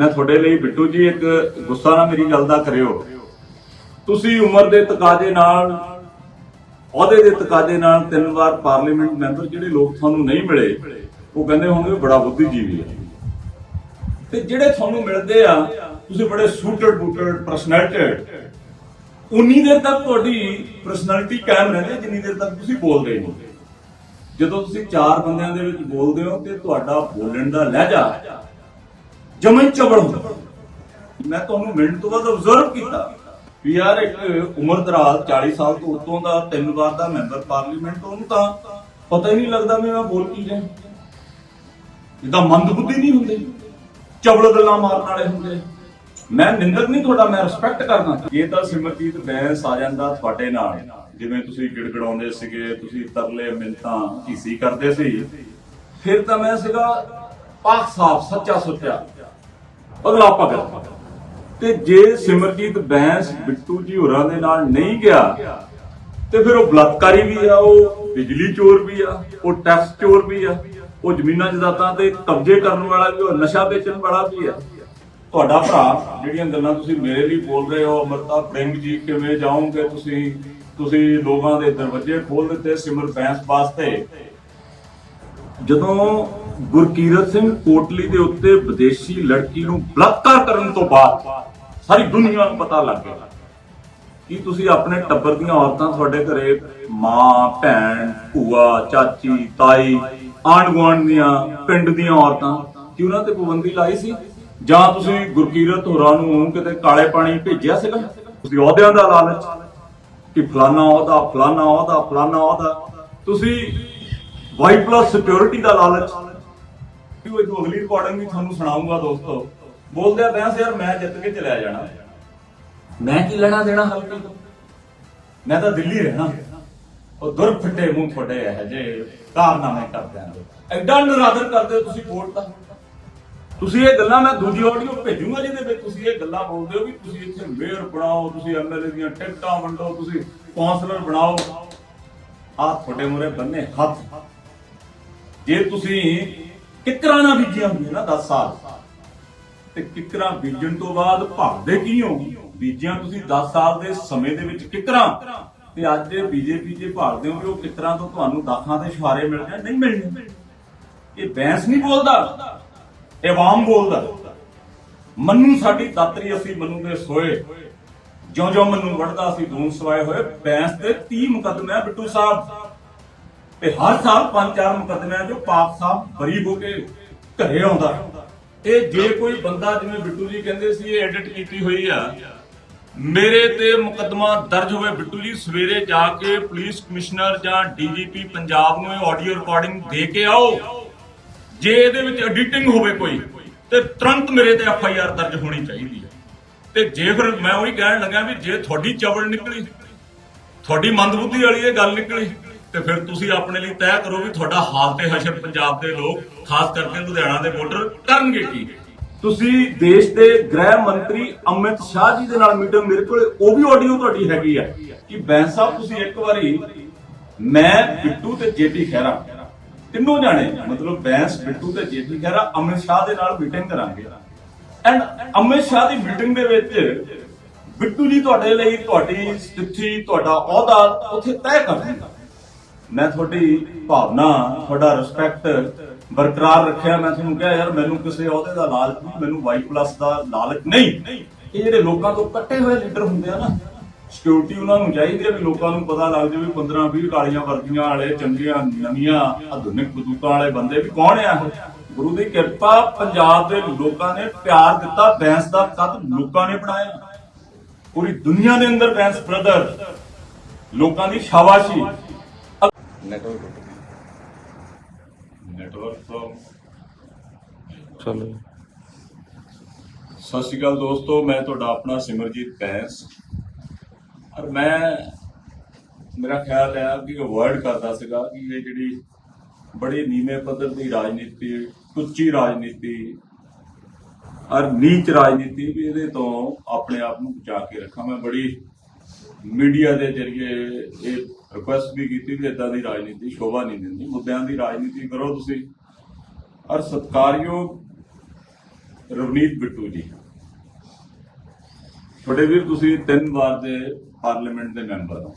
ਮੈਂ ਤੁਹਾਡੇ ਲਈ ਬਿੱਟੂ ਜੀ ਇੱਕ ਗੁੱਸਾ ਨਾ ਮੇਰੀ ਗੱਲ ਦਾ ਕਰਿਓ। ਤੁਸੀਂ ਉਮਰ ਦੇ ਤਕਾਜ਼ੇ ਨਾਲ, ਅਹੁਦੇ ਦੇ ਤਕਾਜ਼ੇ ਨਾਲ ਤਿੰਨ ਵਾਰ ਪਾਰਲੀਮੈਂਟ ਮੈਂਬਰ ਜਿਹੜੇ ਲੋਕ ਤੁਹਾਨੂੰ ਨਹੀਂ ਮਿਲੇ, ਉਹ ਕਹਿੰਦੇ ਹੋਣਗੇ ਬੜਾ ਬੁੱਧੀਜੀਵੀ ਹੈ। ਤੇ ਜਿਹੜੇ ਤੁਹਾਨੂੰ ਮਿਲਦੇ ਆ, ਤੁਸੀਂ ਬੜੇ ਸੂਟਡ ਬੂਟਡ ਪਰਸਨੈਲਿਟੀ ਉਨੀ ਦੇਰ ਤੱਕ ਤੁਹਾਡੀ ਪਰਸਨੈਲਿਟੀ ਕਾਇਮ ਰਹਿੰਦੀ ਜਿੰਨੀ ਦੇਰ ਤੱਕ ਤੁਸੀਂ ਬੋਲਦੇ ਨਹੀਂ। ਜਦੋਂ ਤੁਸੀਂ ਚਾਰ ਬੰਦਿਆਂ ਦੇ ਵਿੱਚ ਬੋਲਦੇ ਹੋ ਤੇ ਤੁਹਾਡਾ ਬੋਲਣ ਦਾ ਲਹਿਜਾ ਜਮਨ ਚਬੜ ਮੈਂ ਤੁਹਾਨੂੰ ਮਿੰਟ ਤੋਂ ਬਾਅਦ ਅਬਜ਼ਰਵ ਕੀਤਾ। ਵੀ ਯਾਰ ਇੱਕ ਉਮਰ ਦਰਾਜ਼ 40 ਸਾਲ ਤੋਂ ਉੱਤੋਂ ਦਾ, ਤਿੰਨ ਵਾਰ ਦਾ ਮੈਂਬਰ ਪਾਰਲੀਮੈਂਟ ਉਹਨੂੰ ਤਾਂ ਪਤਾ ਹੀ ਨਹੀਂ ਲੱਗਦਾ ਵੀ ਮੈਂ ਬੋਲ ਕੀ ਰਿਹਾ। ਜਿੱਦਾਂ ਮੰਦਬੁੱਧੀ ਨਹੀਂ ਹੁੰਦੇ। ਚਬੜ ਗੱਲਾਂ ਮਾਰਨ ਵਾਲੇ ਹੁੰਦੇ। ਮੈਂ ਨਿੰਦਕ ਨਹੀਂ ਤੁਹਾਡਾ, ਮੈਂ ਰਿਸਪੈਕਟ ਕਰਦਾ। ਇਹ ਤਾਂ ਸਿਮਰਜੀਤ ਬੈਂਸ ਆ ਜਾਂਦਾ ਤੁਹਾਡੇ ਨਾਲ। ਜਿਵੇਂ ਤੁਸੀਂ ਗਿੜਗੜਾਉਂਦੇ ਸੀਗੇ, ਤੁਸੀਂ ਤਰਲੇ ਮਿੰਤਾਂ ਕੀਸੀ ਕਰਦੇ ਸੀ। ਫਿਰ ਤਾਂ ਮੈਂ ਸੀਗਾ ਪਾਕ ਸਾਫ਼, ਸੱਚਾ ਸੁੱਚਾ ਅਗਲਾ ਭਗਤ ਤੇ ਜੇ ਸਿਮਰਜੀਤ ਬੈਂਸ ਬਿੱਟੂ ਜੀ ਹੋਰਾਂ ਦੇ ਨਾਲ ਨਹੀਂ ਗਿਆ, ਤੇ ਫਿਰ ਉਹ ਬਲਾਤਕਾਰੀ ਵੀ ਆ, ਉਹ ਬਿਜਲੀ ਚੋਰ ਵੀ ਆ, ਉਹ ਟੈਕਸ ਚੋਰ ਵੀ ਆ, ਉਹ ਜ਼ਮੀਨਾਂ ਜਾਇਦਾਦਾਂ ਤੇ ਕਬਜ਼ੇ ਕਰਨ ਵਾਲਾ ਵੀ ਉਹ ਨਸ਼ਾ ਵੇਚਣ ਵਾਲਾ ਵੀ ਆ। ਤੁਹਾਡਾ ਭਰਾ, ਜਿਹੜੀਆਂ ਗੱਲਾਂ ਤੁਸੀਂ ਮੇਰੇ ਲਈ ਬੋਲ ਰਹੇ ਹੋ, ਅਮਰਤਾ ਪ੍ਰਿੰਗ ਜੀ, ਕਿਵੇਂ ਜਾਓਗੇ ਤੁਸੀਂ? ਤੁਸੀਂ ਲੋਕਾਂ ਦੇ ਦਰਵਾਜ਼ੇ ਖੋਲ ਦਿੱਤੇ ਸਿਮਰ ਬੈਂਸ ਵਾਸਤੇ। ਜਦੋਂ ਗੁਰਕੀਰਤ ਸਿੰਘ ਕੋਟਲੀ ਦੇ ਉੱਤੇ ਵਿਦੇਸ਼ੀ ਲੜਕੀ ਨੂੰ ਬਲਾਤਕਾਰ ਕਰਨ ਤੋਂ ਬਾਅਦ ਸਾਰੀ ਦੁਨੀਆ ਨੂੰ ਪਤਾ ਲੱਗ ਗਿਆ। ਕਿ ਤੁਸੀਂ ਆਪਣੇ ਟੱਬਰ ਦੀਆਂ ਔਰਤਾਂ ਤੁਹਾਡੇ ਘਰੇ ਮਾਂ, ਭੈਣ, ਭੂਆ, ਚਾਚੀ, ਤਾਈ ਆਂਢ ਗੁਆਂਢ ਦੀਆਂ, ਪਿੰਡ ਦੀਆਂ ਔਰਤਾਂ, ਕਿ ਉਹਨਾਂ ਤੇ ਪਾਬੰਦੀ ਲਾਈ ਸੀ? ਜਾਂ ਤੁਸੀਂ ਗੁਰਕੀਰਤ ਹੋਰਾਂ ਨੂੰ ਕਿਤੇ ਕਾਲੇ ਪਾਣੀ ਭੇਜਿਆ ਸੀਗਾ? ਤੁਸੀਂ ਅਹੁਦਿਆਂ ਦਾ ਲਾਲਚ ਕਿ ਫਲਾਨਾ ਅਹੁਦਾ ਫਲਾਨਾ ਅਹੁਦਾ ਫਲਾਨਾ ਅਹੁਦਾ। ਤੁਸੀਂ ਵਾਈ ਪਲੱਸ ਸਿਕਿਉਰਿਟੀ ਦਾ ਲਾਲਚ ਕਿ ਉਹ ਅਗਲੀ ਰਿਕਾਰਡਿੰਗ ਵੀ ਤੁਹਾਨੂੰ ਸੁਣਾਉਂਗਾ ਦੋਸਤੋ। ਬੋਲਦੇ ਆ ਬੈਂਸ ਯਾਰ ਮੈਂ ਜਿੱਤ ਕੇ ਚਲਿਆ ਜਾਣਾ। ਮੈਂ ਕੀ ਲੈਣਾ ਦੇਣਾ ਹਲਕੇ? ਤੋਂ ਮੈਂ ਤਾਂ ਦਿੱਲੀ ਰਹਿਣਾ। ਉਹ ਦੁਰ ਫਿੱਟੇ ਮੂੰਹ ਤੁਹਾਡੇ ਇਹ ਜੇ ਕਾਰਨਾਮੇ ਕਰਦੇ ਆਂ ਐਡਾ ਨਰਾਦਰ ਕਰਦੇ ਹੋ ਤੁਸੀਂ ਕੋਰਟ ਦਾ। ਤੁਸੀਂ ਇਹ ਗੱਲਾਂ ਮੈਂ ਦੂਜੀ ਆਡੀਓ ਭੇਜੂਗਾ ਜਿਹਦੇ ਵਿੱਚ ਤੁਸੀਂ ਇਹ ਗੱਲਾਂ ਬੋਲਦੇ ਹੋ ਵੀ ਤੁਸੀਂ ਇੱਥੇ ਮੇਅਰ ਬਣਾਓ ਤੁਸੀਂ ਐਮਐਲਏ ਦੀਆਂ ਟਿਕਟਾਂ ਵੰਡੋ ਤੁਸੀਂ ਕੌਂਸਲਰ ਬਣਾਓ। ਆ ਤੁਹਾਡੇ ਮੂਰੇ ਬੰਨੇ ਹੱਥ। ਜੇ ਤੁਸੀਂ ਕਿਕਰਾਂ ਨਾ ਬੀਜੀਆਂ ਹੁੰਦੀਆਂ ਨਾ 10 ਸਾਲ। ਤੇ ਕਿਕਰਾਂ ਬੀਜਣ ਤੋਂ ਬਾਅਦ ਭਾਗਦੇ ਕੀ ਹੋ? ਬੀਜਿਆ ਤੁਸੀਂ 10 ਸਾਲ ਦੇ ਸਮੇਂ ਦੇ ਵਿੱਚ ਕਿਕਰਾਂ। ਤੇ ਅੱਜ ਬੀਜੇਪੀ ਜੇ ਭਾਲਦੇ ਹੋ ਉਹ ਕਿਕਰਾਂ ਤੋਂ ਤੁਹਾਨੂੰ ਦਾਖਾਂ ਦੇ ਸ਼ਹਾਰੇ ਮਿਲ ਜਾਣ, ਨਹੀਂ ਮਿਲਣੇ। ਇਹ ਬੈਂਸ ਨਹੀਂ ਬੋਲਦਾ। ਇਹ ਬੋਲਦਾ। ਮੰਨੂ ਸਾਡੀ ਦਾਤਰੀ, ਅਸੀਂ ਮੰਨੂ ਦੇ ਸੋਏ। ਜਿਉਂ ਜਿਉਂ ਮੰਨੂ ਵੜਦਾ ਅਸੀਂ ਦੂਨ ਸਵਾਏ ਹੋਏ। ਬੈਂਸ ਤੇ 30 ਮੁਕੱਦਮੇ ਬਿੱਟੂ ਸਾਹਿਬ। ਤੇ ਹਰ ਸਾਲ ਪੰਜ ਚਾਰ ਮੁਕੱਦਮਿਆਂ ਚੋਂ ਪਾਕ ਸਾਹਿਬ ਬਰੀ ਹੋ ਕੇ ਘਰੇ ਆਉਂਦਾ। ਇਹ ਜੇ ਕੋਈ ਬੰਦਾ ਜਿਵੇਂ ਬਿੱਟੂ ਜੀ ਕਹਿੰਦੇ ਸੀ, ਇਹ ਐਡਿਟ ਕੀਤੀ ਹੋਈ ਆ, ਮੇਰੇ ਤੇ ਮੁਕੱਦਮਾ ਦਰਜ ਹੋਵੇ ਬਿੱਟੂ ਜੀ, ਸਵੇਰੇ ਜਾ ਕੇ ਪੁਲਿਸ ਕਮਿਸ਼ਨਰ ਜਾਂ ਡੀਜੀਪੀ ਪੰਜਾਬ ਨੂੰ ਇਹ ਆਡੀਓ ਰਿਕਾਰਡਿੰਗ ਦੇ ਕੇ ਆਓ। ਜੇ ਇਹਦੇ ਵਿੱਚ ਐਡੀਟਿੰਗ ਹੋਵੇ ਕੋਈ, ਤੇ ਤੁਰੰਤ ਮੇਰੇ ਤੇ ਐਫ ਆਈ ਆਰ ਦਰਜ ਹੋਣੀ ਚਾਹੀਦੀ ਹੈ ਤੇ ਜੇ ਫਿਰ ਮੈਂ ਉਹੀ ਕਹਿਣ ਲੱਗਾ ਵੀ ਜੇ ਤੁਹਾਡੀ ਚਵਲ ਨਿਕਲੀ, ਤੁਹਾਡੀ ਮੰਦਬੁੱਧੀ ਵਾਲੀ ਇਹ ਗੱਲ ਨਿਕਲੀ ਤੇ ਫਿਰ ਤੁਸੀਂ ਆਪਣੇ ਲਈ ਤੈਅ ਕਰੋ ਵੀ ਤੁਹਾਡਾ ਹਾਲ ਤੇ ਹਸ਼ਰ ਪੰਜਾਬ ਦੇ ਲੋਕ, ਖਾਸ ਕਰਕੇ ਲੁਧਿਆਣਾ ਦੇ ਵੋਟਰ, ਕਰਨਗੇ ਕੀ? ਤੁਸੀਂ ਦੇਸ਼ ਦੇ ਗ੍ਰਹਿ ਮੰਤਰੀ ਅਮਿਤ ਸ਼ਾਹ ਜੀ ਦੇ ਨਾਲ ਮੀਟਿੰਗ ਮੇਰੇ ਕੋਲ ਉਹ ਵੀ ਆਡੀਓ ਤੁਹਾਡੀ ਹੈਗੀ ਆ। ਕਿ ਬੈਂਸ ਸਾਹਿਬ, ਤੁਸੀਂ ਇੱਕ ਵਾਰੀ, ਮੈਂ ਬਿੱਟੂ ਤੇ ਜੇਪੀ ਖਹਿਰਾ, ਤਿੰਨੋਂ ਜਾਣੇ, ਮਤਲਬ ਬੈਂਸ ਬਿੱਟੂ ਤੇ ਜੇਪੀ ਖਹਿਰਾ, ਅਮਿਤ ਸ਼ਾਹ ਦੇ ਨਾਲ ਮੀਟਿੰਗ ਕਰਾਂਗੇ। ਐਂਡ ਅਮਿਤ ਸ਼ਾਹ ਦੀ ਮੀਟਿੰਗ ਦੇ ਵਿੱਚ ਬਿੱਟੂ ਜੀ ਤੁਹਾਡੇ ਲਈ ਤੁਹਾਡੀ ਸਥਿਤੀ, ਤੁਹਾਡਾ ਅਹੁਦਾ ਉੱਥੇ ਤੈਅ ਕਰ ਦਿੰਦਾ ਮੈਂ ਤੁਹਾਡੀ ਭਾਵਨਾ, ਤੁਹਾਡਾ ਰਿਸਪੈਕਟ ਬਰਕਰਾਰ ਰੱਖਿਆ। ਮੈਂ ਤੁਹਾਨੂੰ ਕਿਹਾ, ਯਾਰ, ਮੈਨੂੰ ਕਿਸੇ ਅਹੁਦੇ ਦਾ ਲਾਲਚ ਨਹੀਂ, ਮੈਨੂੰ ਵਾਈ ਪਲੱਸ ਦਾ ਲਾਲਚ ਨਹੀਂ। ਇਹ ਜਿਹੜੇ ਲੋਕਾਂ ਤੋਂ ਕੱਟੇ ਹੋਏ ਲੀਡਰ ਹੁੰਦੇ ਆ ਨਾ ਸਿਕਿਉਰਿਟੀ ਉਹਨਾਂ ਨੂੰ ਚਾਹੀਦੀ ਹੈ ਵੀ ਲੋਕਾਂ ਨੂੰ ਪਤਾ ਲੱਗ ਜਾਵੇ 15 20 ਕਾਲੀਆਂ ਵਰਦੀਆਂ ਵਾਲੇ, ਚੰਗੀਆਂ, ਨਵੀਆਂ, ਆਧੁਨਿਕ ਬੰਦੂਕਾਂ ਵਾਲੇ ਬੰਦੇ ਵੀ ਕੌਣ ਆ ਗੁਰੂ ਦੀ ਕਿਰਪਾ ਪੰਜਾਬ ਦੇ ਲੋਕਾਂ ਨੇ ਪਿਆਰ ਦਿੱਤਾ ਬੈਂਸ ਦਾ ਕੱਦ ਲੋਕਾਂ ਨੇ ਬਣਾਇਆ। ਪੂਰੀ ਦੁਨੀਆ ਦੇ ਅੰਦਰ ਬੈਂਸ ਬ੍ਰਦਰ ਲੋਕਾਂ ਦੀ ਸ਼ਾਬਾਸ਼ੀ। ਨੈਟਵਰਕ ਨੈਟਵਰਕ ਤੋਂ ਚਲੋ। ਸਤਿ ਸ਼੍ਰੀ ਅਕਾਲ ਦੋਸਤੋ ਮੈਂ ਤੁਹਾਡਾ ਆਪਣਾ ਸਿਮਰਜੀਤ ਬੈਂਸ ਔਰ ਮੈਂ ਮੇਰਾ ਖਿਆਲ ਹੈ ਕਿ ਅਵੋਇਡ ਕਰਦਾ ਸੀਗਾ ਕਿ ਇਹ ਜਿਹੜੀ ਬੜੀ ਨੀਵੇਂ ਪੱਧਰ ਦੀ ਰਾਜਨੀਤੀ ਉੱਚੀ ਰਾਜਨੀਤੀ ਔਰ ਨੀਚ ਰਾਜਨੀਤੀ ਵੀ ਇਹਦੇ ਤੋਂ ਆਪਣੇ ਆਪ ਨੂੰ ਬਚਾ ਕੇ ਰੱਖਾਂ। ਮੈਂ ਬੜੀ ਮੀਡੀਆ ਦੇ ਜ਼ਰੀਏ ਇਹ ਰਿਕੁਐਸਟ ਵੀ ਕੀਤੀ ਵੀ ਇਦਾਂ ਦੀ ਰਾਜਨੀਤੀ, ਸ਼ੋਭਾ ਨਹੀਂ ਦਿੰਦੀ। ਮੁੱਦਿਆਂ ਦੀ ਰਾਜਨੀਤੀ ਕਰੋ ਤੁਸੀਂ। ਔਰ ਸਤਕਾਰਯੋਗ ਰਵਨੀਤ ਬਿੱਟੂ ਜੀ। ਤੁਹਾਡੇ ਵੀਰ, ਤੁਸੀਂ ਤਿੰਨ ਵਾਰ ਦੇ ਪਾਰਲੀਮੈਂਟ ਦੇ ਮੈਂਬਰ ਹੋ।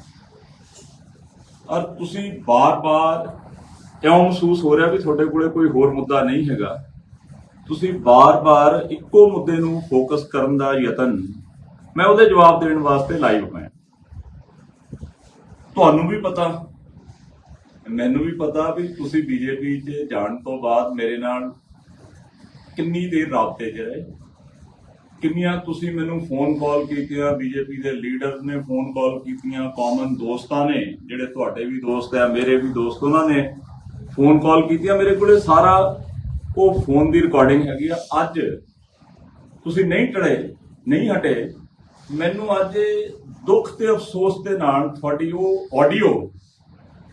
ਔਰ ਤੁਸੀਂ ਬਾਰ-ਬਾਰ ਕਿਉਂ ਮਹਿਸੂਸ ਹੋ ਰਿਹਾ ਵੀ ਤੁਹਾਡੇ ਕੋਲੇ ਕੋਈ ਹੋਰ ਮੁੱਦਾ ਨਹੀਂ ਹੈਗਾ? ਤੁਸੀਂ ਬਾਰ-ਬਾਰ ਇੱਕੋ ਮੁੱਦੇ ਨੂੰ ਫੋਕਸ ਕਰਨ ਦਾ ਯਤਨ ਮੈਂ ਉਹਦੇ ਜਵਾਬ ਦੇਣ ਵਾਸਤੇ ਲਾਈਵ ਹੋਇਆ ਤੁਹਾਨੂੰ ਵੀ ਪਤਾ, ਮੈਨੂੰ ਵੀ ਪਤਾ ਵੀ ਤੁਸੀਂ ਬੀਜੇਪੀ 'ਚ ਜਾਣ ਤੋਂ ਬਾਅਦ ਮੇਰੇ ਨਾਲ ਕਿੰਨੀ ਦੇਰ ਰਾਬਤੇ 'ਚ ਰਹੇ। ਕਿੰਨੀਆਂ ਤੁਸੀਂ ਮੈਨੂੰ ਫੋਨ ਕਾਲ ਕੀਤੀਆਂ ਬੀਜੇਪੀ ਦੇ ਲੀਡਰ ਨੇ ਫੋਨ ਕਾਲ ਕੀਤੀਆਂ ਕਾਮਨ ਦੋਸਤਾਂ ਨੇ, ਜਿਹੜੇ ਤੁਹਾਡੇ ਵੀ ਦੋਸਤ ਆ, ਮੇਰੇ ਵੀ ਦੋਸਤ ਉਹਨਾਂ ਨੇ ਫੋਨ ਕਾਲ ਕੀਤੀਆਂ। ਮੇਰੇ ਕੋਲੇ ਸਾਰਾ ਉਹ ਫੋਨ ਦੀ ਰਿਕਾਰਡਿੰਗ ਹੈਗੀ ਆ। ਅੱਜ ਤੁਸੀਂ ਨਹੀਂ ਟੜੇ, ਨਹੀਂ ਹਟੇ, ਮੈਨੂੰ ਅੱਜ ਦੁੱਖ ਤੇ ਅਫਸੋਸ ਦੇ ਨਾਲ ਤੁਹਾਡੀ ਉਹ ਆਡੀਓ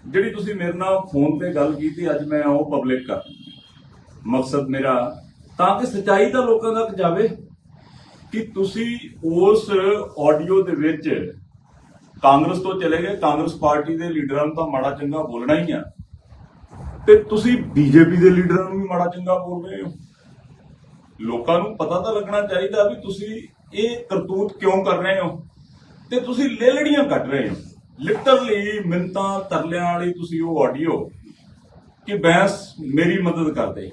ਜਿਹੜੀ ਤੁਸੀਂ ਮੇਰੇ ਨਾਲ ਫੋਨ ਤੇ ਗੱਲ ਕੀਤੀ, ਅੱਜ ਮੈਂ ਉਹ ਪਬਲਿਕ ਕਰ ਮਕਸਦ ਮੇਰਾ ਤਾਂ ਕਿ ਸਚਾਈ ਤਾਂ ਲੋਕਾਂ ਤੱਕ ਜਾਵੇ ਕਿ ਤੁਸੀਂ ਉਸ ਆਡੀਓ ਦੇ ਵਿੱਚ ਕਾਂਗਰਸ ਤੋਂ ਚਲੇ ਗਏ, ਕਾਂਗਰਸ ਪਾਰਟੀ ਦੇ ਲੀਡਰਾਂ ਨੂੰ ਤਾਂ ਮਾੜਾ ਚੰਗਾ ਬੋਲਣਾ ਹੀ ਆ। ਤੇ ਤੁਸੀਂ ਬੀਜੇਪੀ ਦੇ ਲੀਡਰਾਂ ਨੂੰ ਵੀ ਮਾੜਾ ਚੰਗਾ ਬੋਲ ਰਹੇ ਹੋ। ਲੋਕਾਂ ਨੂੰ ਪਤਾ ਤਾਂ ਲੱਗਣਾ ਚਾਹੀਦਾ ਵੀ ਤੁਸੀਂ ਇਹ ਕਰਤੂਤ ਕਿਉਂ ਕਰ ਰਹੇ ਹੋ? ਤੇ ਤੁਸੀਂ ਲੇਲੜੀਆਂ ਕੱਢ ਰਹੇ ਹੋ। ਲਿਟਰਲੀ ਮਿੰਤਾਂ ਤਰਲਿਆਂ ਵਾਲੀ ਤੁਸੀਂ ਉਹ ਆਡੀਓ ਕਿ ਬੈਂਸ ਮੇਰੀ ਮਦਦ ਕਰਦੇ।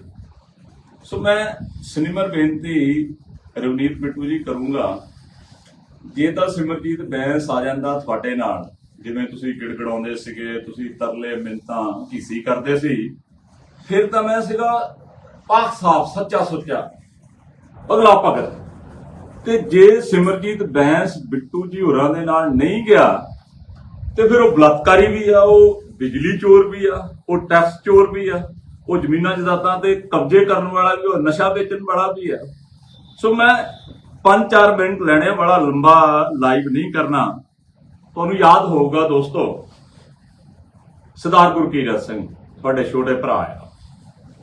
ਸੋ ਮੈਂ ਸਿਨੇਮਰ ਬੇਨਤੀ ਰਵਨੀਤ ਬਿੱਟੂ ਜੀ ਕਰੂੰਗਾ, ਜੇ ਤਾਂ ਸਿਮਰਜੀਤ ਬੈਂਸ ਆ ਜਾਂਦਾ ਤੁਹਾਡੇ ਨਾਲ, ਜਿਵੇਂ ਤੁਸੀਂ ਗਿੜਗੜਾਉਂਦੇ ਸੀਗੇ, ਤੁਸੀਂ ਤਰਲੇ ਮਿੰਤਾਂ ਕੀਸੀ ਕਰਦੇ ਸੀ, ਫਿਰ ਤਾਂ ਮੈਂ ਸੀਗਾ ਪਾਕ ਸਾਫ਼ ਸੱਚਾ ਸੁੱਚਾ ਅਗਲਾ ਭਗਤ। ਤੇ ਜੇ ਸਿਮਰਜੀਤ ਬੈਂਸ ਬਿੱਟੂ ਜੀ ਹੋਰਾਂ ਦੇ ਨਾਲ ਨਹੀਂ ਗਿਆ ਤੇ ਫਿਰ ਉਹ ਬਲਾਤਕਾਰੀ ਵੀ ਆ ਉਹ ਬਿਜਲੀ ਚੋਰ ਵੀ ਆ ਉਹ ਟੈਕਸ ਚੋਰ ਵੀ ਆ ਉਹ ਜ਼ਮੀਨਾਂ ਜਾਇਦਾਦਾਂ ਤੇ ਕਬਜ਼ੇ ਕਰਨ ਵਾਲਾ ਵੀ ਉਹ ਨਸ਼ਾ ਵੇਚਣ ਵਾਲਾ ਵੀ ਆ। ਸੋ ਮੈਂ 5-4 ਮਿੰਟ ਲੈਣੇ ਆ, ਬੜਾ ਲੰਬਾ ਲਾਈਵ ਨਹੀਂ ਕਰਨਾ। ਤੁਹਾਨੂੰ ਯਾਦ ਹੋਊਗਾ ਦੋਸਤੋ ਸਰਦਾਰ ਗੁਰਕੀਰਤ ਸਿੰਘ ਤੁਹਾਡੇ ਛੋਟੇ ਭਰਾ ਆ।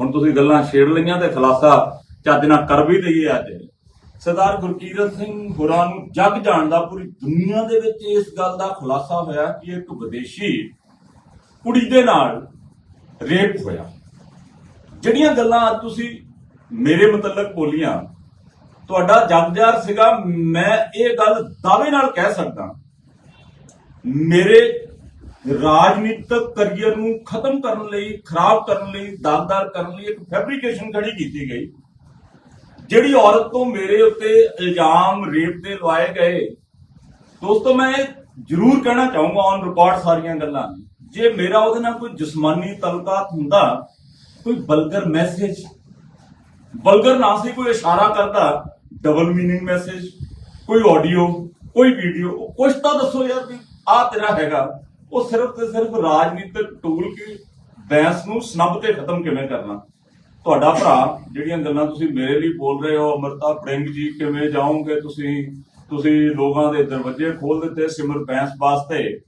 ਹੁਣ ਤੁਸੀਂ ਗੱਲਾਂ ਛੇੜ ਲਈਆਂ ਤੇ ਖਲਾਸਾ ਚੱਜ ਨਾਲ ਕਰ ਵੀ ਦਈਏ ਅੱਜ। ਸਰਦਾਰ ਗੁਰਕੀਰਤ ਸਿੰਘ ਹੋਰਾਂ ਨੂੰ ਜੱਗ ਜਾਣਦਾ ਪੂਰੀ ਦੁਨੀਆ ਦੇ ਵਿੱਚ ਇਸ ਗੱਲ ਦਾ ਖੁਲਾਸਾ ਹੋਇਆ ਕਿ ਇੱਕ ਵਿਦੇਸ਼ੀ ਕੁੜੀ ਦੇ ਨਾਲ ਰੇਪ ਹੋਇਆ। ਜਿਹੜੀਆਂ ਗੱਲਾਂ ਅੱਜ ਤੁਸੀਂ ਮੇਰੇ ਮੁਤਲਕ ਬੋਲੀਆਂ, ਤੁਹਾਡਾ ਜਗਜਾਰ ਸੀਗਾ, ਮੈਂ ਇਹ ਗੱਲ ਦਾਅਵੇ ਨਾਲ ਕਹਿ ਸਕਦਾ। ਮੇਰੇ ਰਾਜਨੀਤਿਕ ਕਰੀਅਰ ਨੂੰ ਖਤਮ ਕਰਨ ਲਈ, ਖਰਾਬ ਕਰਨ ਲਈ ਦਾਗਦਾਰ ਕਰਨ ਲਈ ਇੱਕ ਫੈਬਰੀਕੇਸ਼ਨ ਖੜੀ ਕੀਤੀ ਗਈ। ਜਿਹੜੀ ਔਰਤ ਤੋਂ ਮੇਰੇ ਉੱਤੇ ਇਲਜ਼ਾਮ ਰੇਪ ਦੇ ਲਵਾਏ ਗਏ, ਦੋਸਤੋ, ਮੈਂ ਜ਼ਰੂਰ ਕਹਿਣਾ ਚਾਹੂੰਗਾ ਔਨ ਰਿਕਾਰਡ ਸਾਰੀਆਂ ਗੱਲਾਂ। ਜੇ ਮੇਰਾ ਉਹਦੇ ਨਾਲ ਕੋਈ ਜਿਸਮਾਨੀ ਤਲਕਾਤ ਹੁੰਦਾ, ਕੋਈ ਬਲਗਰ ਮੈਸੇਜ ਬਲਗਰ ਨਾ ਸੀ, ਕੋਈ ਇਸ਼ਾਰਾ ਕਰਦਾ ਡਬਲ ਮੀਨਿੰਗ ਮੈਸੇਜ ਕੋਈ ਆਡੀਓ ਕੋਈ ਵੀਡੀਓ ਕੁਝ ਤਾਂ ਦੱਸੋ ਯਾਰ ਵੀ ਆ ਤੇਰਾ ਹੈਗਾ। ਉਹ ਸਿਰਫ ਤੇ ਸਿਰਫ ਰਾਜਨੀਤਿਕ ਟੂਲ ਕੀ ਬੈਂਸ ਨੂੰ ਸਨੱਬ ਤੇ ਖਤਮ ਕਿਵੇਂ ਕਰਨਾ? ਤੁਹਾਡਾ ਭਰਾ, ਜਿਹੜੀਆਂ ਗੱਲਾਂ ਤੁਸੀਂ ਮੇਰੇ ਲਈ ਬੋਲ ਰਹੇ ਹੋ, ਅਮਰਤਾ ਪ੍ਰਿੰਗ ਜੀ, ਕਿਵੇਂ ਜਾਓਗੇ ਤੁਸੀਂ? ਤੁਸੀਂ ਲੋਕਾਂ ਦੇ ਦਰਵਾਜ਼ੇ ਖੋਲ ਦਿੱਤੇ ਸਿਮਰ ਬੈਂਸ ਵਾਸਤੇ।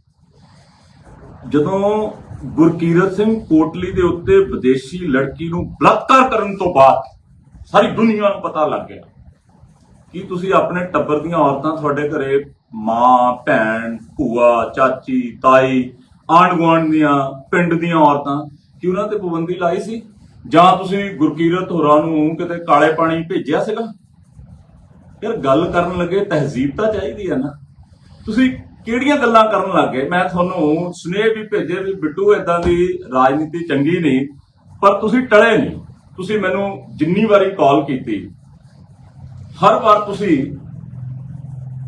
ਜਦੋਂ ਗੁਰਕੀਰਤ ਸਿੰਘ ਕੋਟਲੀ ਦੇ ਉੱਤੇ ਵਿਦੇਸ਼ੀ ਲੜਕੀ ਨੂੰ ਬਲਾਤਕਾਰ ਕਰਨ ਤੋਂ ਬਾਅਦ ਸਾਰੀ ਦੁਨੀਆ ਨੂੰ ਪਤਾ ਲੱਗ ਗਿਆ। ਕਿ ਤੁਸੀਂ ਆਪਣੇ ਟੱਬਰ ਦੀਆਂ ਔਰਤਾਂ ਤੁਹਾਡੇ ਘਰੇ ਮਾਂ, ਭੈਣ, ਭੂਆ, ਚਾਚੀ, ਤਾਈ ਆਂਢ ਗੁਆਂਢ ਦੀਆਂ, ਪਿੰਡ ਦੀਆਂ ਔਰਤਾਂ, ਕਿ ਉਹਨਾਂ ਤੇ ਪਾਬੰਦੀ ਲਾਈ ਸੀ? ਜਾਂ ਤੁਸੀਂ ਗੁਰਕੀਰਤ ਹੋਰਾਂ ਨੂੰ ਕਿਤੇ ਕਾਲੇ ਪਾਣੀ ਭੇਜਿਆ ਸੀਗਾ? ਫਿਰ ਗੱਲ ਕਰਨ ਲੱਗੇ ਤਹਿਜ਼ੀਬ ਤਾਂ ਚਾਹੀਦੀ ਹੈ ਨਾ। ਤੁਸੀਂ ਕਿਹੜੀਆਂ ਗੱਲਾਂ ਕਰਨ ਲੱਗੇ ਮੈਂ ਤੁਹਾਨੂੰ ਸੁਨੇਹ ਵੀ ਭੇਜੇ ਵੀ ਬਿੱਟੂ ਇਦਾਂ ਦੀ ਰਾਜਨੀਤੀ ਚੰਗੀ ਨਹੀਂ, ਪਰ ਤੁਸੀਂ ਟਲੇ ਨਹੀਂ। ਤੁਸੀਂ ਮੈਨੂੰ ਜਿੰਨੀ ਵਾਰੀ ਕਾਲ ਕੀਤੀ, ਹਰ ਵਾਰ ਤੁਸੀਂ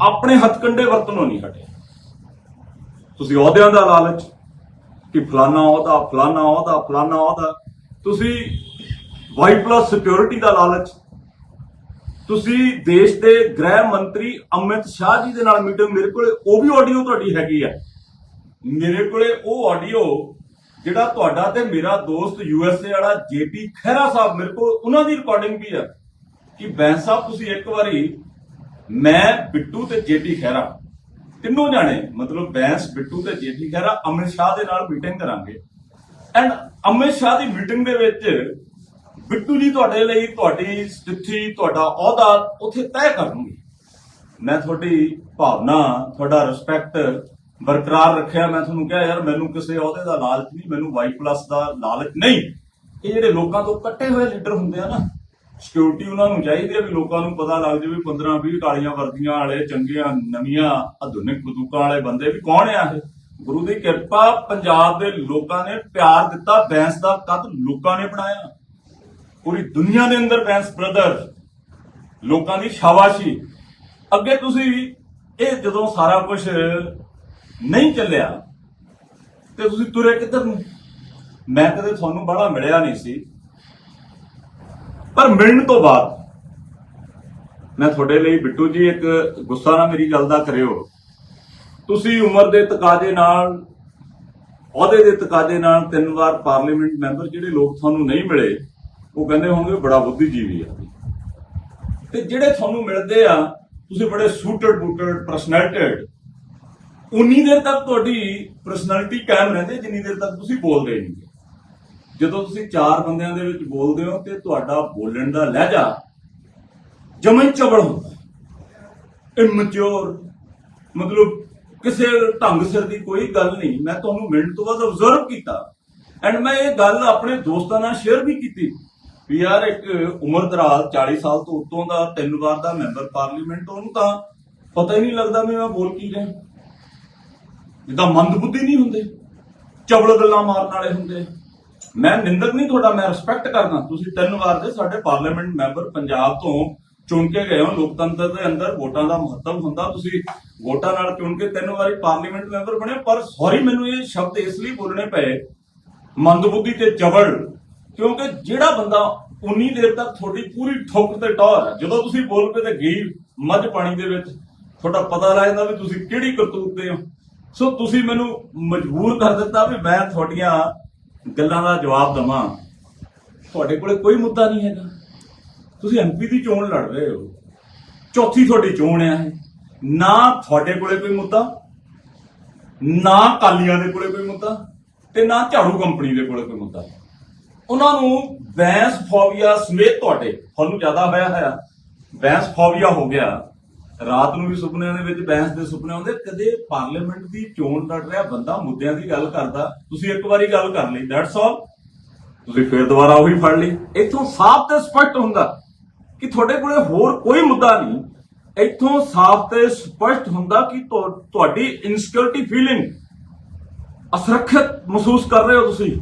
ਆਪਣੇ ਹੱਥਕੰਡੇ ਵਰਤਨੋਂ ਨਹੀਂ ਹਟੇ। ਤੁਸੀਂ ਅਹੁਦਿਆਂ ਦਾ ਲਾਲਚ ਕਿ ਫਲਾਨਾ ਅਹੁਦਾ ਫਲਾਨਾ ਅਹੁਦਾ ਫਲਾਨਾ ਅਹੁਦਾ। ਤੁਸੀਂ ਵਾਈ ਪਲੱਸ ਸਿਕਿਉਰਿਟੀ ਦਾ ਲਾਲਚ, ਤੁਸੀਂ ਦੇਸ਼ ਦੇ ਗ੍ਰਹਿ ਮੰਤਰੀ ਅਮਿਤ ਸ਼ਾਹ ਜੀ ਦੇ ਨਾਲ ਮੀਟਿੰਗ ਮੇਰੇ ਕੋਲੇ ਉਹ ਵੀ ਆਡੀਓ ਤੁਹਾਡੀ ਹੈਗੀ ਆ। ਮੇਰੇ ਕੋਲੇ ਉਹ ਆਡੀਓ ਜਿਹੜਾ ਤੁਹਾਡਾ ਤੇ ਮੇਰਾ ਦੋਸਤ ਯੂਐਸਏ ਵਾਲਾ ਜੇਪੀ ਖਹਿਰਾ ਸਾਹਿਬ ਮੇਰੇ ਕੋਲ, ਉਹਨਾਂ ਦੀ ਰਿਕਾਰਡਿੰਗ ਵੀ ਆ। ਕਿ ਬੈਂਸ ਸਾਹਿਬ, ਤੁਸੀਂ ਇੱਕ ਵਾਰੀ, ਮੈਂ ਬਿੱਟੂ ਤੇ ਜੇਪੀ ਖਹਿਰਾ, ਤਿੰਨੋਂ ਜਾਣੇ, ਮਤਲਬ ਬੈਂਸ ਬਿੱਟੂ ਤੇ ਜੇਪੀ ਖਹਿਰਾ, ਅਮਿਤ ਸ਼ਾਹ ਦੇ ਨਾਲ ਮੀਟਿੰਗ ਕਰਾਂਗੇ। ਐਂਡ ਅਮਿਤ ਸ਼ਾਹ ਦੀ ਮੀਟਿੰਗ ਦੇ ਵਿੱਚ ਬਿੱਟੂ ਜੀ ਤੁਹਾਡੇ ਲਈ ਤੁਹਾਡੀ ਸਥਿਤੀ ਤੁਹਾਡਾ ਅਹੁਦਾ ਉੱਥੇ ਤੈਅ ਕਰਨਗੇ। ਮੈਂ ਤੁਹਾਡੀ ਭਾਵਨਾ, ਤੁਹਾਡਾ ਰਿਸਪੈਕਟ ਬਰਕਰਾਰ ਰੱਖਿਆ। ਮੈਂ ਤੁਹਾਨੂੰ ਕਿਹਾ, ਯਾਰ, ਮੈਨੂੰ ਕਿਸੇ ਅਹੁਦੇ ਦਾ ਲਾਲਚ ਨਹੀਂ, ਮੈਨੂੰ ਵਾਈ ਪਲੱਸ ਦਾ ਲਾਲਚ ਨਹੀਂ। ਇਹ ਜਿਹੜੇ ਲੋਕਾਂ ਤੋਂ ਕੱਟੇ ਹੋਏ ਲੀਡਰ ਹੁੰਦੇ ਆ ਨਾ ਸਿਕਿਉਰਿਟੀ ਉਹਨਾਂ ਨੂੰ ਚਾਹੀਦੀ ਹੈ ਵੀ ਲੋਕਾਂ ਨੂੰ ਪਤਾ ਲੱਗ ਜਾਵੇ 15 20 ਕਾਲੀਆਂ ਵਰਦੀਆਂ ਵਾਲੇ, ਚੰਗੀਆਂ, ਨਵੀਆਂ, ਆਧੁਨਿਕ ਬੰਦੂਕਾਂ ਵਾਲੇ ਬੰਦੇ ਵੀ ਕੌਣ ਆ ਇਹ? ਗੁਰੂ ਦੀ ਕਿਰਪਾ ਪੰਜਾਬ ਦੇ ਲੋਕਾਂ ਨੇ ਪਿਆਰ ਦਿੱਤਾ, ਬੈਂਸ ਦਾ ਕੱਦ ਲੋਕਾਂ ਨੇ ਬਣਾਇਆ। ਪੂਰੀ ਦੁਨੀਆ ਦੇ ਅੰਦਰ ਬੈਂਸ ਬ੍ਰਦਰ, ਲੋਕਾਂ ਦੀ ਸ਼ਾਬਾਸ਼ੀ। ਅੱਗੇ ਤੁਸੀਂ ਇਹ ਜਦੋਂ ਸਾਰਾ ਕੁਝ ਨਹੀਂ ਚੱਲਿਆ, ਤੇ ਤੁਸੀਂ ਤੁਰੇ ਕਿੱਧਰ ਨੂੰ? ਮੈਂ ਕਦੇ ਤੁਹਾਨੂੰ ਬੜਾ ਮਿਲਿਆ ਨਹੀਂ ਸੀ। ਪਰ ਮਿਲਣ ਤੋਂ ਬਾਅਦ ਮੈਂ ਤੁਹਾਡੇ ਲਈ ਬਿੱਟੂ ਜੀ ਇੱਕ ਗੁੱਸਾ ਨਾ ਮੇਰੀ ਗੱਲ ਦਾ ਕਰਿਓ। ਤੁਸੀਂ ਉਮਰ ਦੇ ਤਕਾਜ਼ੇ ਨਾਲ, ਅਹੁਦੇ ਦੇ ਤਕਾਜ਼ੇ ਨਾਲ ਤਿੰਨ ਵਾਰ ਪਾਰਲੀਮੈਂਟ ਮੈਂਬਰ ਜਿਹੜੇ ਲੋਕ ਤੁਹਾਨੂੰ ਨਹੀਂ ਮਿਲੇ, ਉਹ ਕਹਿੰਦੇ ਹੋਣਗੇ ਬੜਾ ਬੁੱਧੀਜੀਵੀ ਆ। ਤੇ ਜਿਹੜੇ ਤੁਹਾਨੂੰ ਮਿਲਦੇ ਆ, ਤੁਸੀਂ ਬੜੇ ਸੂਟਡ ਬੂਟਡ ਪਰਸਨੈਲਿਟਡ ਉਨੀ ਦੇਰ ਤੱਕ ਤੁਹਾਡੀ ਪਰਸਨੈਲਿਟੀ ਕਾਇਮ ਰਹਿੰਦੀ ਜਿੰਨੀ ਦੇਰ ਤੱਕ ਤੁਸੀਂ ਬੋਲਦੇ ਨਹੀਂ। ਜਦੋਂ ਤੁਸੀਂ ਚਾਰ ਬੰਦਿਆਂ ਦੇ ਵਿੱਚ ਬੋਲਦੇ ਹੋ ਤੇ ਤੁਹਾਡਾ ਬੋਲਣ ਦਾ ਲਹਿਜਾ ਜਮਨ ਚਬੜ ਹੁੰਦਾ ਇਮੈਚੁਰ ਮਤਲਬ ਕਿਸੇ ਢੰਗ ਸਿਰ ਦੀ ਕੋਈ ਗੱਲ ਨਹੀਂ। ਮੈਂ ਤੁਹਾਨੂੰ ਮਿੰਟ ਤੋਂ ਬਾਅਦ ਅਬਜ਼ਰਵ ਕੀਤਾ। ਐਂਡ ਮੈਂ ਇਹ ਗੱਲ ਆਪਣੇ ਦੋਸਤਾਂ ਨਾਲ ਸ਼ੇਅਰ ਵੀ ਕੀਤੀ। ਵੀ ਯਾਰ ਇੱਕ ਉਮਰ ਦਰਾਜ਼ 40 ਸਾਲ ਤੋਂ ਉੱਤੋਂ ਦਾ ਤਿੰਨ ਵਾਰ ਦਾ ਮੈਂਬਰ ਪਾਰਲੀਮੈਂਟ ਉਹਨੂੰ ਤਾਂ ਪਤਾ ਹੀ ਨਹੀਂ ਲੱਗਦਾ ਵੀ ਮੈਂ ਬੋਲ ਕੀ ਰਿਹਾ। ਜਿੱਦਾਂ ਮੰਦਬੁੱਧੀ ਨਹੀਂ ਹੁੰਦੇ। ਚਵਲ ਗੱਲਾਂ ਮਾਰਨ ਵਾਲੇ ਹੁੰਦੇ। ਮੈਂ ਨਿੰਦਕ ਨਹੀਂ ਤੁਹਾਡਾ, ਮੈਂ ਰਿਸਪੈਕਟ ਕਰਦਾ। ਤੁਸੀਂ ਤਿੰਨ ਵਾਰ ਦੇ ਸਾਡੇ ਪਾਰਲੀਮੈਂਟ ਮੈਂਬਰ ਪੰਜਾਬ ਤੋਂ ਚੁਣ ਕੇ ਗਏ ਹੋ, ਲੋਕਤੰਤਰ ਦੇ ਅੰਦਰ ਵੋਟਾਂ ਦਾ ਮਹੱਤਵ ਹੁੰਦਾ, ਤੁਸੀਂ ਵੋਟਾਂ ਨਾਲ ਚੁਣ ਕੇ ਤਿੰਨ ਵਾਰੀ ਪਾਰਲੀਮੈਂਟ ਮੈਂਬਰ ਬਣੇ ਪਰ ਸੌਰੀ ਮੈਨੂੰ ਇਹ ਸ਼ਬਦ ਇਸ ਲਈ ਬੋਲਣੇ ਪਏ, ਮੰਦਬੁੱਧੀ ਤੇ ਚਵਲ ਕਿਉਂਕਿ ਜਿਹੜਾ ਬੰਦਾ ਉਨੀ ਦੇਰ ਤੱਕ ਤੁਹਾਡੀ ਪੂਰੀ ਠੋਕ ਤੇ ਟੌਰ ਜਦੋਂ ਤੁਸੀਂ ਬੋਲ ਪਏ ਤੇ ਗਈ ਮੱਝ ਪਾਣੀ ਦੇ ਵਿੱਚ, ਤੁਹਾਡਾ ਪਤਾ ਲੱਗ ਜਾਂਦਾ ਵੀ ਤੁਸੀਂ ਕਿਹੜੀ ਕਰਤੂਤ ਦੇ ਹੋ। ਸੋ ਤੁਸੀਂ ਮੈਨੂੰ ਮਜਬੂਰ ਕਰ ਦਿੱਤਾ ਵੀ ਮੈਂ ਤੁਹਾਡੀਆਂ ਗੱਲਾਂ ਦਾ ਜਵਾਬ ਦਵਾਂ। ਤੁਹਾਡੇ ਕੋਲੇ ਕੋਈ ਮੁੱਦਾ ਨਹੀਂ ਹੈਗਾ। ਤੁਸੀਂ ਐਮਪੀ ਦੀ ਚੋਣ ਲੜ ਰਹੇ ਹੋ। ਚੌਥੀ ਤੁਹਾਡੀ ਚੋਣ ਆ ਇਹ ਨਾ ਤੁਹਾਡੇ ਕੋਲੇ ਕੋਈ ਮੁੱਦਾ, ਨਾ ਕਾਲੀਆਂ ਦੇ ਕੋਲੇ ਕੋਈ ਮੁੱਦਾ ਤੇ ਨਾ ਝਾੜੂ ਕੰਪਨੀ ਦੇ ਕੋਲੇ ਕੋਈ ਮੁੱਦਾ। ਉਹਨਾਂ ਨੂੰ ਬੈਂਸ ਫੋਬੀਆ ਸਮੇਤ ਤੁਹਾਡੇ, ਤੁਹਾਨੂੰ ਜ਼ਿਆਦਾ ਹੋਇਆ ਹੋਇਆ। ਬੈਂਸ ਫੋਬੀਆ ਹੋ ਗਿਆ। ਰਾਤ ਨੂੰ ਵੀ ਸੁਪਨਿਆਂ ਦੇ ਵਿੱਚ ਬੈਂਸ ਦੇ ਸੁਪਨੇ ਆਉਂਦੇ। ਕਦੇ ਪਾਰਲੀਮੈਂਟ ਦੀ ਚੋਣ ਲੜ ਰਿਹਾ ਬੰਦਾ ਮੁੱਦਿਆਂ ਦੀ ਗੱਲ ਕਰਦਾ, ਤੁਸੀਂ ਇੱਕ ਵਾਰੀ ਗੱਲ ਕਰ ਲਈ ਦੈਟਸ ਆਲ ਤੁਸੀਂ ਫਿਰ ਦੁਬਾਰਾ ਉਹੀ ਫੜ ਲਈ। ਇੱਥੋਂ ਸਾਫ਼ ਤੇ ਸਪਸ਼ਟ ਹੁੰਦਾ। ਕਿ ਤੁਹਾਡੇ ਕੋਲੇ ਹੋਰ ਕੋਈ ਮੁੱਦਾ ਨਹੀਂ। ਇੱਥੋਂ ਸਾਫ਼ ਤੇ ਸਪਸ਼ਟ ਹੁੰਦਾ ਕਿ ਤੁਹਾ- ਤੁਹਾਡੀ ਇਨਸਿਕਿਉਰਿਟੀ ਫੀਲਿੰਗ ਅਸੁਰੱਖਿਅਤ ਮਹਿਸੂਸ ਕਰ ਰਹੇ ਹੋ ਤੁਸੀਂ।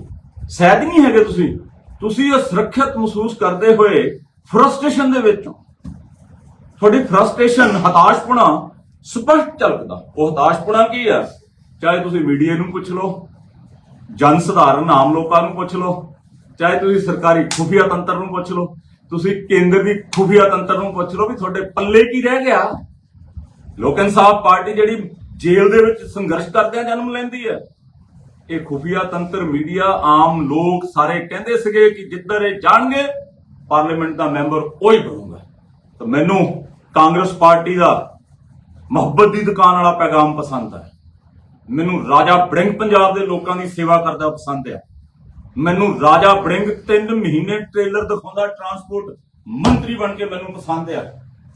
ਸਹਿਜ ਨਹੀਂ ਹੈਗੇ ਤੁਸੀਂ। ਤੁਸੀਂ ਅਸੁਰੱਖਿਅਤ ਮਹਿਸੂਸ ਕਰਦੇ ਹੋਏ ਫਰਸਟ੍ਰੇਸ਼ਨ ਦੇ ਵਿੱਚ ਤੁਹਾਡੀ ਫਰਸਟ੍ਰੇਸ਼ਨ ਹਤਾਸ਼ਪੁਣਾ ਸਪਸ਼ਟ ਝਲਕਦਾ। ਉਹ ਹਤਾਸ਼ਪੁਣਾ ਕੀ ਹੈ ਚਾਹੇ ਤੁਸੀਂ ਮੀਡੀਆ ਨੂੰ ਪੁੱਛ ਲਓ ਜਨ ਸਧਾਰਨ ਆਮ ਲੋਕਾਂ ਨੂੰ ਪੁੱਛ ਲਓ, ਚਾਹੇ ਤੁਸੀਂ ਸਰਕਾਰੀ ਖੁਫੀਆ ਤੰਤਰ ਨੂੰ ਪੁੱਛ ਲਓ ਤੁਸੀਂ ਕੇਂਦਰ ਦੀ ਖੁਫੀਆ ਤੰਤਰ ਨੂੰ ਪੁੱਛ ਲਓ ਵੀ ਤੁਹਾਡੇ ਪੱਲੇ ਕੀ ਰਹਿ ਗਿਆ? ਲੋਕ ਇਨਸਾਫ ਪਾਰਟੀ ਜਿਹੜੀ ਜੇਲ੍ਹ ਦੇ ਵਿੱਚ ਸੰਘਰਸ਼ ਕਰਦਿਆਂ ਜਨਮ ਲੈਂਦੀ ਹੈ। ਇਹ ਖੁਫੀਆ ਤੰਤਰ ਮੀਡੀਆ ਆਮ ਲੋਕ ਸਾਰੇ ਕਹਿੰਦੇ ਸੀਗੇ ਕਿ ਜਿੱਧਰ ਇਹ ਜਾਣਗੇ, ਪਾਰਲੀਮੈਂਟ ਦਾ ਮੈਂਬਰ ਉਹੀ ਬਣੂਗਾ। ਤਾਂ ਮੈਨੂੰ ਕਾਂਗਰਸ ਪਾਰਟੀ ਦਾ ਮੁਹੱਬਤ ਦੀ ਦੁਕਾਨ ਵਾਲਾ ਪੈਗਾਮ ਪਸੰਦ ਹੈ। ਮੈਨੂੰ ਰਾਜਾ ਬੜਿੰਗ ਪੰਜਾਬ ਦੇ ਲੋਕਾਂ ਦੀ ਸੇਵਾ ਕਰਦਾ ਪਸੰਦ ਹੈ। ਮੈਨੂੰ ਰਾਜਾ ਬੜਿੰਗ 3 ਮਹੀਨੇ ਟ੍ਰੇਲਰ ਦਿਖਾਉਂਦਾ ਟਰਾਂਸਪੋਰਟ ਮੰਤਰੀ ਬਣ ਕੇ ਮੈਨੂੰ ਪਸੰਦ ਆ।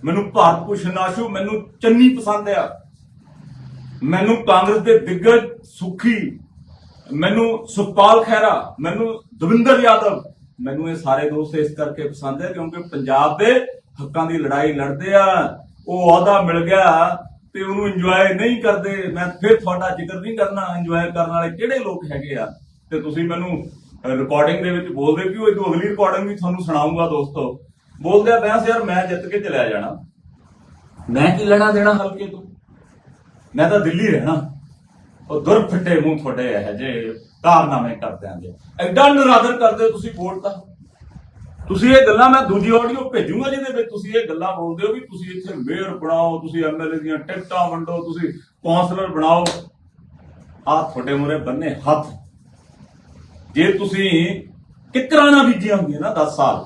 ਮੈਨੂੰ ਭਾਰਤ ਭੂਸ਼ਣ ਆਸ਼ੂ ਮੈਨੂੰ ਚੰਨੀ ਪਸੰਦ ਆ। ਮੈਨੂੰ ਕਾਂਗਰਸ ਦੇ ਦਿੱਗਜ ਸੁਖੀ, ਮੈਨੂੰ ਸੁਖਪਾਲ ਖਹਿਰਾ, ਮੈਨੂੰ ਦਵਿੰਦਰ ਯਾਦਵ, ਮੈਨੂੰ ਇਹ ਸਾਰੇ ਦੋਸਤ ਇਸ ਕਰਕੇ ਪਸੰਦ ਹੈ ਕਿਉਂਕਿ ਪੰਜਾਬ ਦੇ ਹੱਕਾਂ ਦੀ ਲੜਾਈ ਲੜਦੇ ਆ, ਉਹ ਅਹੁਦਾ ਮਿਲ ਗਿਆ ਤੇ ਉਹਨੂੰ ਇੰਜੋਏ ਨਹੀਂ ਕਰਦੇ। ਮੈਂ ਫਿਰ ਤੁਹਾਡਾ ਜ਼ਿਕਰ ਨਹੀਂ ਕਰਨਾ ਇੰਜੋਏ ਕਰਨ ਵਾਲੇ ਕਿਹੜੇ ਲੋਕ ਹੈਗੇ ਆ? ਤੇ ਤੁਸੀਂ ਮੈਨੂੰ ਰਿਕਾਰਡਿੰਗ ਦੇ ਵਿੱਚ ਬੋਲਦੇ ਕਿ ਉਹ ਤੋਂ ਅਗਲੀ ਰਿਕਾਰਡਿੰਗ ਵੀ ਤੁਹਾਨੂੰ ਸੁਣਾਉਂਗਾ ਦੋਸਤੋ। ਬੋਲਦੇ ਆ ਬੈਂਸ ਯਾਰ, ਮੈਂ ਜਿੱਤ ਕੇ ਚਲਿਆ ਜਾਣਾ। ਮੈਂ ਕੀ ਲੈਣਾ ਦੇਣਾ ਹਲਕੇ ਤੋਂ? ਮੈਂ ਤਾਂ ਦਿੱਲੀ ਰਹਿਣਾ। ਉਹ ਦੁਰ ਫਿੱਟੇ ਮੂੰਹ ਤੁਹਾਡੇ ਇਹ ਜੇ ਕਾਰਨਾਮੇ ਕਰਦੇ ਆਂਗੇ ਐਡਾ ਨਰਾਦਰ ਕਰਦੇ ਹੋ ਤੁਸੀਂ ਵੋਟ ਦਾ ਤੁਸੀਂ ਇਹ ਗੱਲਾਂ ਮੈਂ ਦੂਜੀ ਆਡੀਓ ਭੇਜੂਗਾ ਜਿਹਦੇ ਵਿੱਚ ਤੁਸੀਂ ਇਹ ਗੱਲਾਂ ਬੋਲਦੇ ਹੋ ਵੀ ਤੁਸੀਂ ਇੱਥੇ ਮੇਅਰ ਬਣਾਓ, ਤੁਸੀਂ ਐਮਐਲਏ ਦੀਆਂ ਟਿਕਟਾਂ ਵੰਡੋ, ਤੁਸੀਂ ਕੌਂਸਲਰ ਬਣਾਓ। ਆ ਤੁਹਾਡੇ ਮੂਹਰੇ ਬੰਨੇ ਹੱਥ। ਜੇ ਤੁਸੀਂ ਕਿਕਰਾਂ ਨਾ ਬੀਜੀਆਂ ਹੁੰਦੀਆਂ ਨਾ 10 ਸਾਲ,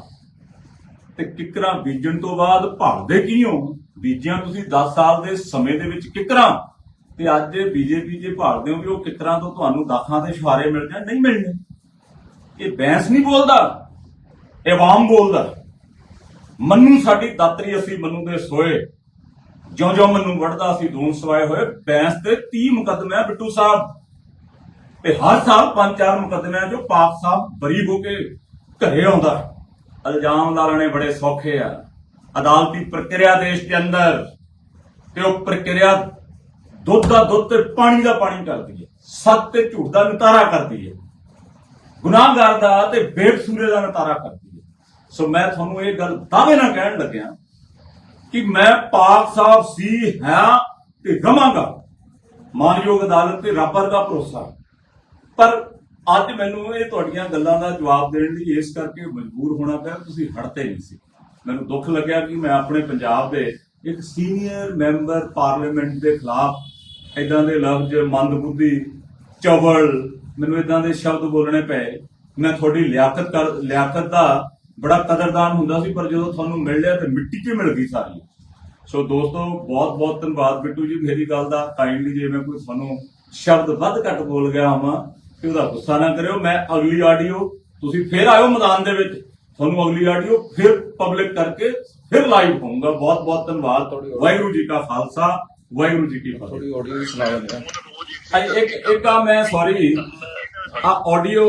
ਤੇ ਕਿਕਰਾਂ ਬੀਜਣ ਤੋਂ ਬਾਅਦ ਭਾਲਦੇ ਕੀ ਹੋ ਬੀਜਿਆ ਤੁਸੀਂ 10 ਸਾਲ ਦੇ ਸਮੇਂ ਦੇ ਵਿੱਚ ਕਿਕਰਾਂ, ਤੇ ਅੱਜ ਬੀਜੇਪੀ ਜੇ ਭਾਲਦੇ ਹੋ ਵੀ ਉਹ ਕਿਕਰਾਂ ਤੋਂ ਤੁਹਾਨੂੰ ਦਾਖਾਂ ਦੇ ਸ਼ਵਾਰੇ ਮਿਲ ਜਾਣ, ਨਹੀਂ ਮਿਲਣੇ। ਇਹ ਬੈਂਸ ਨਹੀਂ ਬੋਲਦਾ, ਇਹ ਬੋਲਦਾ। ਮੰਨੂ ਸਾਡੀ ਦਾਤਰੀ ਅਸੀਂ ਮੰਨੂ ਦੇ ਸੋਏ ਜਿਉਂ ਜਿਉਂ ਮੰਨੂ ਵੜਦਾ ਅਸੀਂ ਦੂਨ ਸਵਾਏ ਹੋਏ, ਬੈਂਸ ਤੇ 30 ਮੁਕੱਦਮੇ ਬਿੱਟੂ ਸਾਹਿਬ। ਤੇ ਹਰ ਸਾਲ ਪੰਜ ਚਾਰ ਮੁਕੱਦਮਿਆਂ ਚੋਂ ਪਾਕ ਸਾਹਿਬ ਬਰੀ ਹੋ ਕੇ ਘਰੇ ਆਉਂਦਾ ਇਲਜ਼ਾਮ ਲਾਣੇ ਬੜੇ ਸੌਖੇ ਆ। ਅਦਾਲਤੀ ਪ੍ਰਕਿਰਿਆ ਦੇਸ਼ ਦੇ ਅੰਦਰ ਤੇ ਉਹ ਪ੍ਰਕਿਰਿਆ ਦੁੱਧ ਦਾ ਦੁੱਧ ਤੇ ਪਾਣੀ ਦਾ ਪਾਣੀ ਕਰਦੀ ਹੈ। ਸੱਤ ਤੇ ਝੂਠ ਦਾ ਨਤਾਰਾ ਕਰਦੀ ਹੈ। ਗੁਨਾਹਗਾਰ ਦਾ ਤੇ ਬੇਕਸੂਰੇ ਦਾ ਨਤਾਰਾ ਕਰਦੀ ਹੈ। ਸੋ ਮੈਂ ਤੁਹਾਨੂੰ ਇਹ ਗੱਲ ਦਾਅਵੇ ਨਾਲ ਕਹਿਣ ਲੱਗਿਆ ਕਿ ਮੈਂ ਪਾਕ ਸਾਹਿਬ ਸੀ, ਹਾਂ ਤੇ ਰਵਾਂਗਾ। ਮਾਨਯੋਗ ਅਦਾਲਤ ਤੇ ਰੱਬ ਦਾ ਭਰੋਸਾ। ਪਰ ਅੱਜ ਮੈਨੂੰ ਇਹ ਤੁਹਾਡੀਆਂ ਗੱਲਾਂ ਦਾ ਜਵਾਬ ਦੇਣ ਲਈ ਇਸ ਕਰਕੇ ਮਜਬੂਰ ਹੋਣਾ ਪਿਆ, ਤੁਸੀਂ ਹਟਦੇ ਨਹੀਂ ਸੀ। ਮੈਨੂੰ ਦੁੱਖ ਲੱਗਿਆ ਕਿ ਮੈਂ ਆਪਣੇ ਪੰਜਾਬ ਦੇ ਇੱਕ ਸੀਨੀਅਰ ਮੈਂਬਰ ਪਾਰਲੀਮੈਂਟ ਦੇ ਖਿਲਾਫ ਇਦਾਂ ਦੇ ਲਫ਼ਜ਼, ਮੰਦਬੁੱਧੀ, ਚਵਲ, ਮੈਨੂੰ ਇਦਾਂ ਦੇ ਸ਼ਬਦ ਬੋਲਣੇ ਪਏ। ਮੈਂ ਤੁਹਾਡੀ ਲਿਆਕਤ ਕਰ, ਲਿਆਕਤ ਦਾ ਬੜਾ ਕਦਰਦਾਨ ਹੁੰਦਾ ਸੀ, ਪਰ ਜਦੋਂ ਤੁਹਾਨੂੰ ਮਿਲ ਲਿਆ ਤੇ ਮਿੱਟੀ 'ਚ ਮਿਲ ਗਈ ਸਾਰੀ। ਸੋ ਦੋਸਤੋ ਬਹੁਤ ਬਹੁਤ ਧੰਨਵਾਦ ਬਿੱਟੂ ਜੀ, ਮੇਰੀ ਗੱਲ ਦਾ। ਕਾਈਂਡਲੀ ਜੇ ਮੈਂ ਕੋਈ ਤੁਹਾਨੂੰ ਸ਼ਬਦ ਵੱਧ ਘੱਟ ਬੋਲ ਗਿਆ ਹਾਂ ਤੇ ਉਹਦਾ ਗੁੱਸਾ ਨਾ ਕਰਿਓ ਮੈਂ ਅਗਲੀ ਆਡੀਓ ਤੁਸੀਂ ਫੇਰ ਆਇਓ ਮੈਦਾਨ ਦੇ ਵਿੱਚ। ਤੁਹਾਨੂੰ ਅਗਲੀ ਆਡੀਓ ਫਿਰ ਪਬਲਿਕ ਕਰਕੇ ਫਿਰ ਲਾਈਵ ਹੋਊਗਾ। ਬਹੁਤ ਬਹੁਤ ਧੰਨਵਾਦ। ਵਾਹਿਗੁਰੂ ਜੀ ਕਾ ਖਾਲਸਾ ਵਾਹਿਗੁਰੂ ਜੀ ਕੀ ਫਤਿਹ। ਥੋੜੀ ਆਡੀਓ ਵੀ ਸੁਣਾ ਦਿੰਦੇ ਆ। ਹਾਂਜੀ, ਇੱਕ ਇੱਕ ਆ ਮੈਂ ਸੌਰੀ ਆ ਆਡੀਓ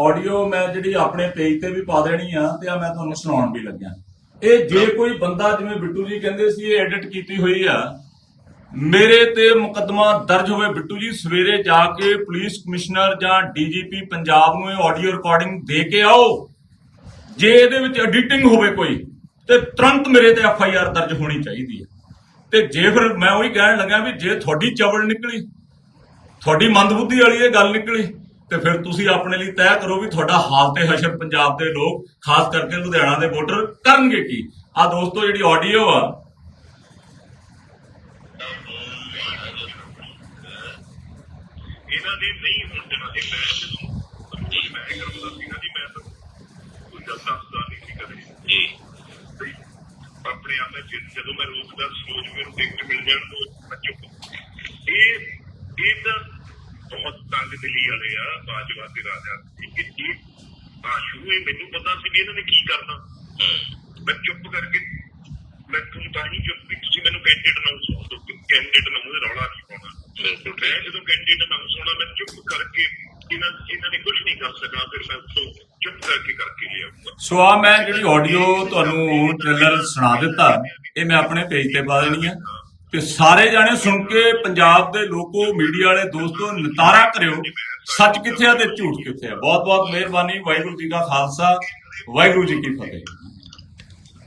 ਆਡੀਓ ਮੈਂ ਜਿਹੜੀ ਆਪਣੇ ਪੇਜ ਤੇ ਵੀ ਪਾ ਦੇਣੀ ਆ ਤੇ ਆ ਮੈਂ ਤੁਹਾਨੂੰ ਸੁਣਾਉਣ ਵੀ ਲੱਗਿਆ। ਇਹ ਜੇ ਕੋਈ ਬੰਦਾ ਜਿਵੇਂ ਬਿੱਟੂ ਜੀ ਕਹਿੰਦੇ ਸੀ ਇਹ ਐਡਿਟ ਕੀਤੀ ਹੋਈ ਆ ਮੇਰੇ ਤੇ ਮੁਕੱਦਮਾ ਦਰਜ ਹੋਵੇ ਬਿੱਟੂ ਜੀ, ਸਵੇਰੇ ਜਾ ਕੇ ਪੁਲਿਸ ਕਮਿਸ਼ਨਰ ਜਾਂ ਡੀਜੀਪੀ ਪੰਜਾਬ ਨੂੰ ਇਹ ਆਡੀਓ ਰਿਕਾਰਡਿੰਗ ਦੇ ਕੇ ਆਓ। ਜੇ ਇਹਦੇ ਵਿੱਚ ਐਡੀਟਿੰਗ ਹੋਵੇ ਕੋਈ, ਤੇ ਤੁਰੰਤ ਮੇਰੇ ਤੇ ਐਫ ਆਈ ਆਰ ਦਰਜ ਹੋਣੀ ਚਾਹੀਦੀ ਹੈ। ਤੇ ਜੇ ਫਿਰ ਮੈਂ ਉਹੀ ਕਹਿਣ ਲੱਗਾ ਵੀ ਜੇ ਤੁਹਾਡੀ ਚਵਲ ਨਿਕਲੀ, ਤੁਹਾਡੀ ਮੰਦਬੁੱਧੀ ਵਾਲੀ ਇਹ ਗੱਲ ਨਿਕਲੀ, ਤੇ ਫਿਰ ਤੁਸੀਂ ਆਪਣੇ ਲਈ ਤੈਅ ਕਰੋ ਵੀ ਤੁਹਾਡਾ ਹਾਲ ਤੇ ਹਸ਼ਰ ਪੰਜਾਬ ਦੇ ਲੋਕ, ਖਾਸ ਕਰਕੇ ਲੁਧਿਆਣਾ ਦੇ ਵੋਟਰ, ਕਰਨਗੇ ਕੀ। ਆ ਦੋਸਤੋ, ਜਿਹੜੀ ਆਡੀਓ ਆ ਇਹਨਾਂ ਦੇ ਨਹੀਂ ਨਾ ਇਹ ਮੈਂ ਜਦੋਂ ਕੁਝ ਮੈਂ ਕਰਦਾ ਸੀ ਨਾ ਜੀ ਮੈਂ ਤਾਂ ਕੁਝ ਦੱਸਦਾ ਨਹੀਂ ਸੀ ਕਦੇ। ਜੀ। ਆਪਣੇ ਆਪ ਵਿੱਚ ਜਦੋਂ ਮੈਂ ਰੋਕਦਾ ਸੋਚ ਮੈਨੂੰ ਟਿਕਟ ਮਿਲ ਜਾਣ ਤੋਂ ਚੁੱਪ। ਇਹ ਇਹ ਤਾਂ ਬਹੁਤ ਤੰਗ ਦਿਲੀ ਵਾਲੇ ਆ ਬਾਜਵਾ ਤੇ ਰਾਜਾ। ਕਿ ਇਹ ਆਸ਼ੂ ਇਹ ਮੈਨੂੰ ਪਤਾ ਸੀ ਵੀ ਇਹਨਾਂ ਨੇ ਕੀ ਕਰਨਾ। ਮੈਂ ਚੁੱਪ ਕਰਕੇ ਮੈਂ ਤੁਹਾਨੂੰ ਤਾਂ ਹੀ ਚੁੱਪ ਵੀ ਤੁਸੀਂ ਮੈਨੂੰ ਕੈਂਡੀਡੇਟ ਅਨਾਉਂਸ ਹੋ ਦੋ ਕੈਂਡੀਡੇਟ ਉਹਦੇ ਰੌਲਾ ਮੈਂ ਜਦੋਂ ਕੈਂਡੀਡੇਟ ਅਨਾਉਂਸ ਹੋਣਾ ਮੈਂ ਚੁੱਪ ਕਰਕੇ ਇਹਨਾਂ ਇਹਨਾਂ ਨੇ ਕੁਝ ਨਹੀਂ ਕਰ ਸਕਾ ਫਿਰ ਮੈਂ ਉੱਥੋਂ ਚੁੱਪ ਕਰਕੇ ਕਰਕੇ ਲਿਆਉਂਗਾ ਸੋ ਆ ਮੈਂ ਜਿਹੜੀ ਆਡੀਓ ਤੁਹਾਨੂੰ ਟ੍ਰੇਲਰ ਸੁਣਾ ਦਿੱਤਾ, ਇਹ ਮੈਂ ਆਪਣੇ ਪੇਜ ਤੇ ਪਾ ਦੇਣੀ ਆ। ਤੇ ਸਾਰੇ ਜਾਣੇ ਸੁਣ ਕੇ ਪੰਜਾਬ ਦੇ ਲੋਕੋ ਮੀਡੀਆ ਵਾਲੇ, ਦੋਸਤੋ, ਨਤਾਰਾ ਕਰਿਓ। ਸੱਚ ਕਿੱਥੇ ਆ ਤੇ ਝੂਠ ਕਿੱਥੇ ਆ? ਬਹੁਤ ਬਹੁਤ ਮਿਹਰਬਾਨੀ, ਵਾਹਿਗੁਰੂ ਜੀ ਕਾ ਖਾਲਸਾ, ਵਾਹਿਗੁਰੂ ਜੀ ਕੀ ਫਤਿਹ।